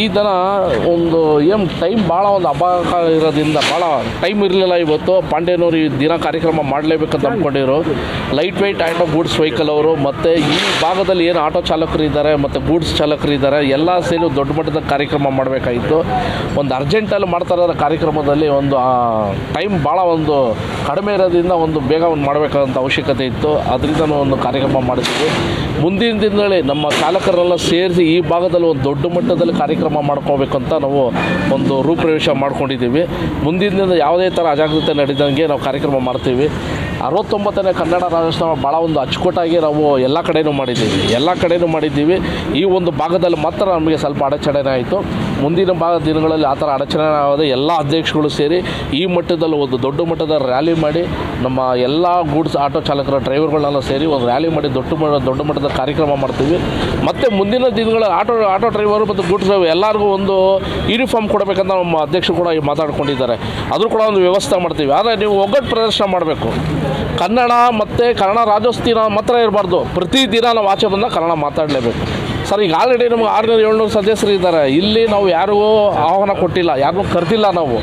ಈ ಥರ ಒಂದು ಏನು ಟೈಮ್ ಭಾಳ ಒಂದು ಅಪಘಾತ ಇರೋದ್ರಿಂದ ಭಾಳ ಟೈಮ್ ಇರಲಿಲ್ಲ ಇವತ್ತು. ಪಾಂಡ್ಯನವರು ಈ ದಿನ ಕಾರ್ಯಕ್ರಮ ಮಾಡಲೇಬೇಕಂತ ಅಂದ್ಕೊಂಡಿರು light weight and goods vehicle ಅವರು ಮತ್ತು ಈ ಭಾಗದಲ್ಲಿ ಏನು ಆಟೋ ಚಾಲಕರು ಇದ್ದಾರೆ ಮತ್ತು ಗೂಡ್ಸ್ ಚಾಲಕರು ಇದ್ದಾರೆ, ಎಲ್ಲ ಸೇರಿ ದೊಡ್ಡ ಮಟ್ಟದ ಕಾರ್ಯಕ್ರಮ ಮಾಡಬೇಕಾಗಿತ್ತು. ಒಂದು ಅರ್ಜೆಂಟಲ್ಲಿ ಮಾಡ್ತಾ ಕಾರ್ಯಕ್ರಮದಲ್ಲಿ ಒಂದು ಟೈಮ್ ಭಾಳ ಒಂದು ಕಡಿಮೆ ಇರೋದ್ರಿಂದ ಒಂದು ಬೇಗ ಒಂದು ಮಾಡಬೇಕಾದಂಥ ಅವಶ್ಯಕತೆ ಇತ್ತು. ಅದರಿಂದ ಒಂದು ಕಾರ್ಯಕ್ರಮ ಮಾಡಿದ್ವಿ. ಮುಂದಿನ ದಿನಗಳಲ್ಲಿ ನಮ್ಮ ಚಾಲಕರೆಲ್ಲ ಸೇರಿಸಿ ಈ ಭಾಗದಲ್ಲಿ ಒಂದು ದೊಡ್ಡ ಮಟ್ಟದಲ್ಲಿ ಕಾರ್ಯಕ್ರಮ ಮಾಡ್ಕೋಬೇಕಂತ ನಾವು ಒಂದು ರೂಪ್ರವೇಶ ಮಾಡ್ಕೊಂಡಿದ್ದೀವಿ. ಮುಂದಿನ ಯಾವುದೇ ಥರ ಅಜಾಗ್ರತೆ ನಡೆದಂಗೆ ನಾವು ಕಾರ್ಯಕ್ರಮ ಮಾಡ್ತೀವಿ. ಅರವತ್ತೊಂಬತ್ತನೇ ಕನ್ನಡ ರಾಜ್ಯೋತ್ಸವ ಭಾಳ ಒಂದು ಅಚ್ಚುಕಟ್ಟಾಗಿ ನಾವು ಎಲ್ಲ ಕಡೆನೂ ಮಾಡಿದ್ದೀವಿ. ಎಲ್ಲ ಕಡೆಯೂ ಮಾಡಿದ್ದೀವಿ. ಈ ಒಂದು ಭಾಗದಲ್ಲಿ ಮಾತ್ರ ನಮಗೆ ಸ್ವಲ್ಪ ಅಡಚಣೆ ಆಯಿತು. ಮುಂದಿನ ಭಾಗ ದಿನಗಳಲ್ಲಿ ಆ ಥರ ಅಡಚಣೆ ಆಗದೆ ಎಲ್ಲ ಅಧ್ಯಕ್ಷಗಳು ಸೇರಿ ಈ ಮಟ್ಟದಲ್ಲಿ ಒಂದು ದೊಡ್ಡ ಮಟ್ಟದ ರ್ಯಾಲಿ ಮಾಡಿ ನಮ್ಮ ಎಲ್ಲ ಗೂಡ್ಸ್ ಆಟೋ ಚಾಲಕರ ಡ್ರೈವರ್ಗಳನ್ನೆಲ್ಲ ಸೇರಿ ಒಂದು ರ್ಯಾಲಿ ಮಾಡಿ ದೊಡ್ಡ ದೊಡ್ಡ ಮಟ್ಟದ ಕಾರ್ಯಕ್ರಮ ಮಾಡ್ತೀವಿ. ಮತ್ತು ಮುಂದಿನ ದಿನಗಳ ಆಟೋ ಆಟೋ ಡ್ರೈವರು ಮತ್ತು ಗೂಡ್ಸ್ ಡ್ರೈವರ್ ಎಲ್ಲರಿಗೂ ಒಂದು ಯೂನಿಫಾರ್ಮ್ ಕೊಡಬೇಕಂತ ನಮ್ಮ ಅಧ್ಯಕ್ಷರು ಕೂಡ ಮಾತಾಡ್ಕೊಂಡಿದ್ದಾರೆ. ಅದ್ರ ಕೂಡ ಒಂದು ವ್ಯವಸ್ಥೆ ಮಾಡ್ತೀವಿ. ಆದರೆ ನೀವು ಒಗ್ಗಟ್ಟು ಪ್ರದರ್ಶನ ಮಾಡಬೇಕು. ಕನ್ನಡ ಮತ್ತು ಕನ್ನಡ ರಾಜ್ಯೋತ್ಸವ ಮಾತ್ರ ಇರಬಾರ್ದು. ಪ್ರತಿದಿನ ನಾವು ಆಚೆ ಬಂದಾಗ ಕನ್ನಡ ಮಾತಾಡಲೇಬೇಕು. ಸರ್, ಈಗ ಆಲ್ರೆಡಿ ನಮ್ಗೆ ಆರುನೂರು ಏಳ್ನೂರು ಸದಸ್ಯರು ಇದ್ದಾರೆ. ಇಲ್ಲಿ ನಾವು ಯಾರಿಗೂ ಆಹ್ವಾನ ಕೊಟ್ಟಿಲ್ಲ ಯಾರನ್ನೂ ಕರೆದಿಲ್ಲ ನಾವು.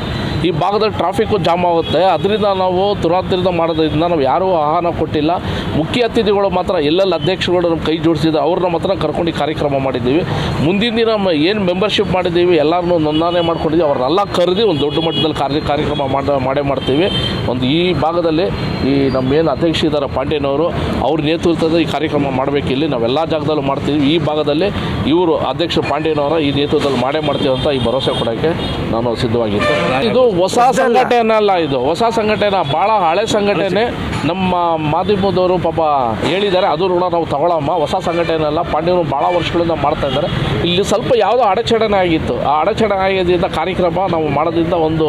ಈ ಭಾಗದಲ್ಲಿ ಟ್ರಾಫಿಕ್ಕು ಜಾಮ್ ಆಗುತ್ತೆ. ಅದರಿಂದ ನಾವು ತುರಾಂತರಿಂದ ಮಾಡೋದ್ರಿಂದ ನಾವು ಯಾರೂ ಆಹ್ವಾನ ಕೊಟ್ಟಿಲ್ಲ. ಮುಖ್ಯ ಅತಿಥಿಗಳು ಮಾತ್ರ ಎಲ್ಲೆಲ್ಲ ಅಧ್ಯಕ್ಷರುಗಳು ನಮ್ಮ ಕೈ ಜೋಡಿಸಿದ್ರು ಅವ್ರನ್ನ ಮಾತ್ರ ಕರ್ಕೊಂಡು ಕಾರ್ಯಕ್ರಮ ಮಾಡಿದ್ದೀವಿ. ಮುಂದಿನ ದಿನ ಏನು ಮೆಂಬರ್ಶಿಪ್ ಮಾಡಿದ್ದೀವಿ, ಎಲ್ಲರನ್ನೂ ನೋಂದಣಿ ಮಾಡ್ಕೊಂಡಿದ್ದೀವಿ. ಅವ್ರನ್ನೆಲ್ಲ ಕರೆದು ಒಂದು ದೊಡ್ಡ ಮಟ್ಟದಲ್ಲಿ ಕಾರ್ಯ ಕಾರ್ಯಕ್ರಮ ಮಾಡ ಮಾಡೇ ಮಾಡ್ತೀವಿ. ಒಂದು ಈ ಭಾಗದಲ್ಲಿ ಈ ನಮ್ಮ ಏನು ಅಧ್ಯಕ್ಷ ಇದ್ದಾರೆ ಪಾಂಡ್ಯನವರು ಅವ್ರ ನೇತೃತ್ವದ ಈ ಕಾರ್ಯಕ್ರಮ ಮಾಡಬೇಕು ಇಲ್ಲಿ. ನಾವೆಲ್ಲ ಜಾಗದಲ್ಲೂ ಮಾಡ್ತೀವಿ. ಈ ಭಾಗದಲ್ಲಿ ಇವರು ಅಧ್ಯಕ್ಷ ಪಾಂಡ್ಯನವರ ಈ ನೇತೃತ್ವದಲ್ಲಿ ಮಾಡೇ ಮಾಡ್ತೀವಿ ಅಂತ ಈ ಭರವಸೆ ಕೊಡೋಕ್ಕೆ ನಾನು ಸಿದ್ಧವಾಗಿದ್ದೆ ಇದು ಹೊಸ ಸಂಘಟನೆ ಅಲ್ಲ ಇದು. ಹೊಸ ಸಂಘಟನೆ ಭಾಳ ಹಳೆ ಸಂಘಟನೆ. ನಮ್ಮ ಮಾಧ್ಯಮದವರು ಪಾಪ ಹೇಳಿದ್ದಾರೆ ಅದು ಋಣ ನಾವು ತಗೊಳ್ಳಮ್ಮ ಹೊಸ ಸಂಘಟನೆ ಅಲ್ಲ ಪಾಂಡ್ಯವರು ಭಾಳ ವರ್ಷಗಳಿಂದ ಮಾಡ್ತಾ ಇದ್ದಾರೆ. ಇಲ್ಲಿ ಸ್ವಲ್ಪ ಯಾವುದೋ ಅಡಚಣೆ ಆಗಿತ್ತು. ಆ ಅಡಚಣೆ ಆಗಿದ್ದರಿಂದ ಕಾರ್ಯಕ್ರಮ ನಾವು ಮಾಡೋದ್ರಿಂದ ಒಂದು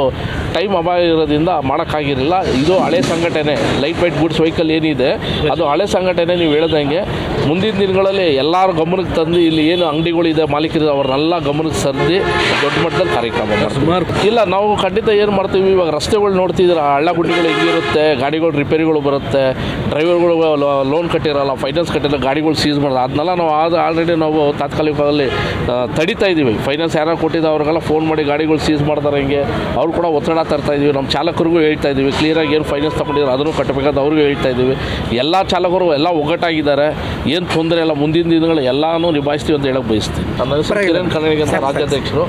ಟೈಮ್ ಅಭಾವ ಇರೋದ್ರಿಂದ ಮಾಡೋಕ್ಕಾಗಿರಲಿಲ್ಲ. ಇದು ಹಳೆ ಸಂಘಟನೆ. ಲೈಟ್ ವೈಟ್ ಗುಡ್ಸ್ ವೆಹಿಕಲ್ ಏನಿದೆ ಅದು ಹಳೆ ಸಂಘಟನೆ ನೀವು ಹೇಳ್ದಂಗೆ. ಮುಂದಿನ ದಿನಗಳಲ್ಲಿ ಎಲ್ಲರ ಗಮನಕ್ಕೆ ತಂದು ಇಲ್ಲಿ ಏನು ಅಂಗಡಿಗಳಿದೆ ಮಾಲೀಕರಿದೆ ಅವ್ರನ್ನೆಲ್ಲ ಗಮನಕ್ಕೆ ಸರಿದು ದೊಡ್ಡ ಮಟ್ಟದಲ್ಲಿ ಕಾರ್ಯಕ್ರಮ. ಇಲ್ಲ ನಾವು ಖಂಡಿತ ಏನು ಮಾಡ್ತೀವಿ? ಇವಾಗ ರಸ್ತೆಗಳು ನೋಡ್ತಿದ್ರೆ ಹಳ್ಳ ಗುಡ್ಡಿಗಳು ಹೆಂಗಿರುತ್ತೆ ಗಾಡಿಗಳು ರಿಪೇರಿಗಳು ಬರುತ್ತೆ ಡ್ರೈವರ್ಗಳು ಲೋನ್ ಕಟ್ಟಿರಲ್ಲ ಫೈನಾನ್ಸ್ ಕಟ್ಟಿರಲ್ಲ ಗಾಡಿಗಳು ಸೀಸ್ ಮಾಡೋದು ಅದನ್ನೆಲ್ಲ ನಾವು ಅದು ಆಲ್ರೆಡಿ ನಾವು ತಾತ್ಕಾಲಿಕವಾಗಿ ಆ, ತಡಿತಾ ಇದ್ದೀವಿ ಫೈನಾನ್ಸ್ ಯಾರು ಕೊಟ್ಟಿದ್ದ ಅವ್ರಿಗೆಲ್ಲ ಫೋನ್ ಮಾಡಿ ಗಾಡಿಗಳು ಸೀಸ್ ಮಾಡ್ತಾರೆ ಹಿಂಗೆ. ಅವ್ರು ಕೂಡ ಒತ್ತಡ ತರ್ತಾ ಇದ್ದೀವಿ ನಮ್ಮ ಚಾಲಕರಿಗೂ ಹೇಳ್ತಾ ಇದ್ದೀವಿ ಕ್ಲಿಯರಾಗಿ ಏನು ಫೈನಾನ್ಸ್ ತಗೊಂಡಿದ್ರು ಅದನ್ನು ಕಟ್ಟಬೇಕಂತ ಅವ್ರಿಗೂ ಹೇಳ್ತಾ ಇದ್ದೀವಿ ಎಲ್ಲ ಚಾಲಕರು ಎಲ್ಲ ಒಗ್ಗಟ್ಟಾಗಿದ್ದಾರೆ. ಏನು ತೊಂದರೆ ಇಲ್ಲ. ಮುಂದಿನ ದಿನಗಳು ಎಲ್ಲನೂ ನಿಭಾಯಿಸ್ತೀವಿ ಅಂತ ಹೇಳಕ್ಕೆ ಬಯಸ್ತೀವಿ ನನ್ನ ಹೆಸರು ಕಿರಣ್ ಕನ್ನಡಿಗ ರಾಜ್ಯಾಧ್ಯಕ್ಷರು.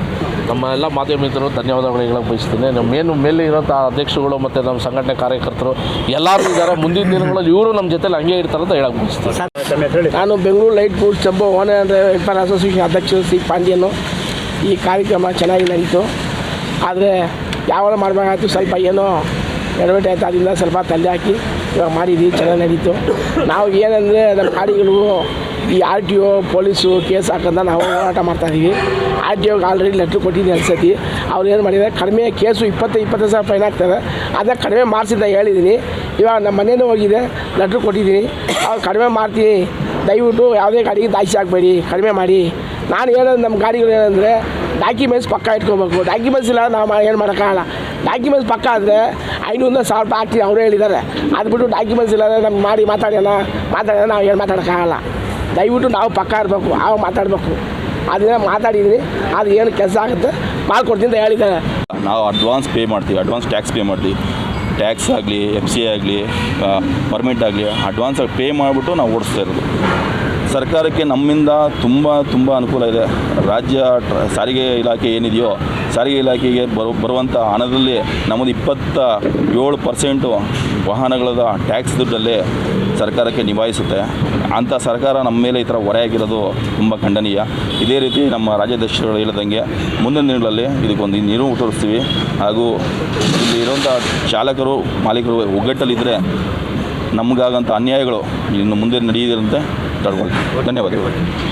ನಮ್ಮ ಎಲ್ಲ ಮಾಧ್ಯಮ ಮಿತ್ರರು ಧನ್ಯವಾದಗಳು ಹೇಳಕ್ಕೆ ಬಯಸ್ತೀನಿ. ನಮ್ಮ ಏನು ಮೇಲೆ ಇರೋಂಥ ಅಧ್ಯಕ್ಷಗಳು ಮತ್ತು ನಮ್ಮ ಸಂಘಟನೆ ಕಾರ್ಯಕರ್ತರು ಎಲ್ಲರೂ ಇದ್ದಾರೆ. ಮುಂದಿನ ದಿನಗಳಲ್ಲಿ ಇವರು ನಮ್ಮ ಜೊತೆಲಿ ಹಂಗೆ ಇರ್ತಾರೆ ಅಂತ ಹೇಳಕ್ಕೆ ಬಯಸ್ತೀನಿ. ನಾನು ಬೆಂಗಳೂರು ಲೈಟ್ ಫುಡ್ ಚಂಬು ಓನೆ ಅಂದರೆ ವೆಲ್ಫೇರ್ ಅಸೋಸಿಯೇಷನ್ ಅಧ್ಯಕ್ಷರು ಸಿ ಪಾಂಡ್ಯನು. ಈ ಕಾರ್ಯಕ್ರಮ ಚೆನ್ನಾಗಿ ನಡೀತು ಆದರೆ ಯಾವಾಗ ಮಾಡಬೇಕಾಯ್ತು ಸ್ವಲ್ಪ ಏನೋ ಎಡವಟ್ಟು ಆಯ್ತು ಅದರಿಂದ ಸ್ವಲ್ಪ ತಲೆ ಹಾಕಿ ಇವಾಗ ಮಾಡಿದ್ವಿ ಚೆನ್ನಾಗಿ ನಡೀತು. ನಾವು ಏನಂದರೆ ನಮ್ಮ ಗಾಡಿಗಳು ಈ R T O, police case ಹಾಕಂತ ನಾವು ಹೋರಾಟ ಮಾಡ್ತಾಯಿದ್ದೀವಿ ಆರ್ ಟಿ ಒಗೆ ಆಲ್ರೆಡಿ ಲೆಟ್ರ್ ಕೊಟ್ಟಿದ್ದೀನಿ ಅನ್ಸತಿ ಅವ್ರು ಏನು ಮಾಡಿದ್ದಾರೆ ಕಡಿಮೆ ಕೇಸು ಇಪ್ಪತ್ತು ಇಪ್ಪತ್ತು ಸಾವಿರ ಫೈನ್ ಆಗ್ತದೆ ಅದಕ್ಕೆ ಕಡಿಮೆ ಮಾಡಿಸಿದ್ದ ಹೇಳಿದ್ದೀನಿ ಇವಾಗ ನಮ್ಮ ಮನೇನೂ ಹೋಗಿದೆ ಲೆಟ್ರ್ ಕೊಟ್ಟಿದ್ದೀನಿ ಅವ್ರು ಕಡಿಮೆ ಮಾಡ್ತೀನಿ. ದಯವಿಟ್ಟು ಯಾವುದೇ ಗಾಡಿಗೆ ದಾಸಿ ಹಾಕಬೇಡಿ, ಕಡಿಮೆ ಮಾಡಿ. ನಾನು ಹೇಳೋದು ನಮ್ಮ ಗಾಡಿಗಳು ಏನಂದರೆ ಡಾಕ್ಯುಮೆಂಟ್ಸ್ ಪಕ್ಕ ಇಟ್ಕೋಬೇಕು. ಡಾಕ್ಯುಮೆಂಟ್ಸ್ ಇಲ್ಲ, ನಾವು ಏನು ಮಾಡೋಕ್ಕಾಗಲ್ಲ ಡಾಕ್ಯುಮೆಂಟ್ಸ್ ಪಕ್ಕ ಆದರೆ ಐನೂರಿಂದ ಸಾವಿರ ರೂಪಾಯಿ ಹಾಕ್ತೀನಿ, ಅವರೇ ಹೇಳಿದ್ದಾರೆ. ಅದು ಬಿಟ್ಟು ಡಾಕ್ಯುಮೆಂಟ್ಸ್ ಇಲ್ಲ ನಮ್ಗೆ ಮಾಡಿ ಮಾತಾಡೋಣ ಮಾತಾಡೋಣ ನಾವು ಏನು ಮಾತಾಡೋಕ್ಕಾಗಲ್ಲ ದಯವಿಟ್ಟು ನಾವು ಪಕ್ಕ ಇರಬೇಕು, ನಾವು ಮಾತಾಡಬೇಕು. ಅದನ್ನ ಮಾತಾಡಿದ್ರಿ ಅದು ಏನು ಕೆಲಸ ಆಗುತ್ತೆ? ಮಾಡ್ಕೊಡ್ತೀನಿ ಅಂತ ಹೇಳಿದ್ದಾರೆ. ನಾವು ಅಡ್ವಾನ್ಸ್ ಪೇ ಮಾಡ್ತೀವಿ ಅಡ್ವಾನ್ಸ್ ಟ್ಯಾಕ್ಸ್ ಪೇ ಮಾಡ್ತೀವಿ. ಟ್ಯಾಕ್ಸ್ ಆಗಲಿ ಎಫ್ ಸಿ ಆಗಲಿ ಪರ್ಮಿಟ್ ಆಗಲಿ ಅಡ್ವಾನ್ಸ್ ಪೇ ಮಾಡಿಬಿಟ್ಟು ನಾವು ಓಡಿಸ್ತಾ ಇರೋದು. ಸರ್ಕಾರಕ್ಕೆ ನಮ್ಮಿಂದ ತುಂಬ ತುಂಬ ಅನುಕೂಲ ಇದೆ. ರಾಜ್ಯ ಸಾರಿಗೆ ಇಲಾಖೆ ಏನಿದೆಯೋ, ಸಾರಿಗೆ ಇಲಾಖೆಗೆ ಬರು, ಬರುವಂಥ ಹಣದಲ್ಲಿ ನಮ್ಮದು ಇಪ್ಪತ್ತ ಏಳು ಪರ್ಸೆಂಟು ವಾಹನಗಳದ ಟ್ಯಾಕ್ಸ್ ದುಡ್ಡಲ್ಲಿ ಸರ್ಕಾರಕ್ಕೆ ನಿಭಾಯಿಸುತ್ತೆ. ಅಂಥ ಸರ್ಕಾರ ನಮ್ಮ ಮೇಲೆ ಈ ಥರ ಹೊರೆಯಾಗಿರೋದು ತುಂಬ ಖಂಡನೀಯ. ಇದೇ ರೀತಿ ನಮ್ಮ ರಾಜ್ಯಾಧ್ಯಕ್ಷರು ಹೇಳಿದಂಗೆ ಮುಂದಿನ ದಿನಗಳಲ್ಲಿ ಇದಕ್ಕೊಂದು ನೀರು ತೋರಿಸ್ತೀವಿ. ಹಾಗೂ ಇಲ್ಲಿ ಇರುವಂಥ ಚಾಲಕರು, ಮಾಲೀಕರು ಒಗ್ಗಟ್ಟಲ್ಲಿದ್ದರೆ ನಮಗಾಗಂಥ ಅನ್ಯಾಯಗಳು ಇನ್ನು ಮುಂದೆ ನಡೆಯದಂತೆ ತಡ್ಕೊಳ್ತೀವಿ ಧನ್ಯವಾದಗಳು.